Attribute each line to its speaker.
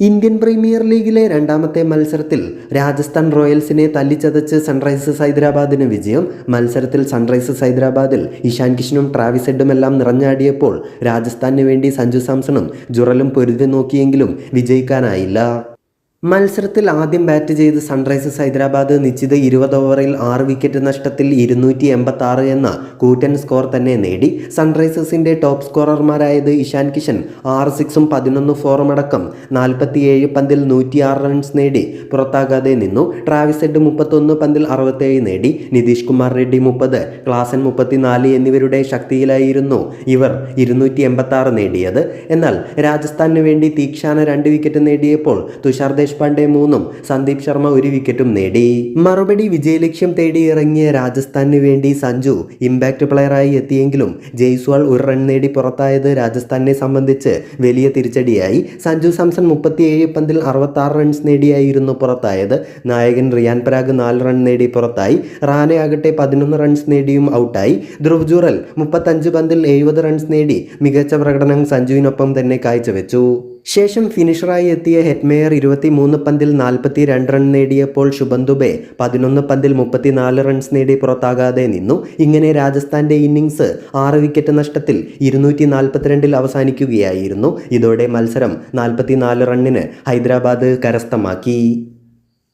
Speaker 1: Indian premier ലീഗിലെ രണ്ടാമത്തെ മത്സരത്തിൽ രാജസ്ഥാൻ റോയൽസിനെ തല്ലിച്ചതച്ച് സൺറൈസേഴ്സ് ഹൈദരാബാദിന് വിജയം. മത്സരത്തിൽ സൺറൈസേഴ്സ് ഹൈദരാബാദിൽ ഇഷാൻ കിഷനും ട്രാവിസ് ഹെഡുമെല്ലാം നിറഞ്ഞാടിയപ്പോൾ രാജസ്ഥാനു വേണ്ടി സഞ്ജു സാംസണും ജുറലും പൊരുതി നോക്കിയെങ്കിലും വിജയിക്കാനായില്ല. മത്സരത്തിൽ ആദ്യം ബാറ്റ് ചെയ്ത് സൺറൈസേഴ്സ് ഹൈദരാബാദ് നിശ്ചിത ഇരുപത് ഓവറിൽ ആറ് വിക്കറ്റ് നഷ്ടത്തിൽ ഇരുന്നൂറ്റി എൺപത്തി ആറ് എന്ന കൂറ്റൻ സ്കോർ തന്നെ നേടി. സൺറൈസേഴ്സിന്റെ ടോപ്പ് സ്കോറർമാരായത് ഇഷാൻ കിഷൻ ആറ് സിക്സും പതിനൊന്ന് ഫോറും അടക്കം നാൽപ്പത്തിയേഴ് പന്തിൽ നൂറ്റിയാറ് റൺസ് നേടി പുറത്താകാതെ നിന്നു. ട്രാവിസ് ഹെഡ് മുപ്പത്തൊന്ന് പന്തിൽ അറുപത്തേഴ് നേടി. നിതീഷ് കുമാർ റെഡ്ഡി മുപ്പത് ക്ലാസൻ മുപ്പത്തിനാല് എന്നിവരുടെ ശക്തിയിലായിരുന്നു ഇവർ ഇരുന്നൂറ്റി എൺപത്തി നേടിയത്. എന്നാൽ രാജസ്ഥാനു വേണ്ടി തീക്ഷാന രണ്ട് വിക്കറ്റ് നേടിയപ്പോൾ തുഷാർ ദേശ്പാണ്ഡെ മൂന്നും സന്ദീപ് ശർമ്മ ഒരു വിക്കറ്റും നേടി. മറുപടി വിജയലക്ഷ്യം തേടി ഇറങ്ങിയ രാജസ്ഥാനു വേണ്ടി സഞ്ജു ഇമ്പാക്ട് പ്ലെയറായി എത്തിയെങ്കിലും ജയ്സ്വാൾ ഒരു റൺ നേടി പുറത്തായത് രാജസ്ഥാനെ സംബന്ധിച്ച് വലിയ തിരിച്ചടിയായി. സഞ്ജു സാംസൺ മുപ്പത്തിയേഴ് പന്തിൽ അറുപത്തി ആറ് റൺസ് നേടിയായിരുന്നു പുറത്തായത്. നായകൻ റിയാൻ പരാഗ് നാല് റൺ നേടി പുറത്തായി. റാനെ ആകട്ടെ പതിനൊന്ന് റൺസ് നേടിയും ഔട്ടായി. ധ്രുവ് ജൂറൽ മുപ്പത്തഞ്ച് പന്തിൽ എഴുപത് റൺസ് നേടി. മികച്ച പ്രകടനം സഞ്ജുവിനൊപ്പം തന്നെ കാഴ്ചവെച്ചു. ശേഷം ഫിനിഷറായി എത്തിയ ഹെറ്റ്മേയർ ഇരുപത്തിമൂന്ന് പന്തിൽ നാൽപ്പത്തി രണ്ട് റൺ നേടിയപ്പോൾ ശുഭം ദുബെ പതിനൊന്ന് പന്തിൽ മുപ്പത്തിനാല് റൺസ് നേടി പുറത്താകാതെ നിന്നു. ഇങ്ങനെ രാജസ്ഥാന്റെ ഇന്നിങ്സ് ആറ് വിക്കറ്റ് നഷ്ടത്തിൽ ഇരുന്നൂറ്റി നാൽപ്പത്തിരണ്ടിൽ അവസാനിക്കുകയായിരുന്നു. ഇതോടെ മത്സരം നാൽപ്പത്തിനാല് റണ്ണിന് ഹൈദരാബാദ് കരസ്ഥമാക്കി.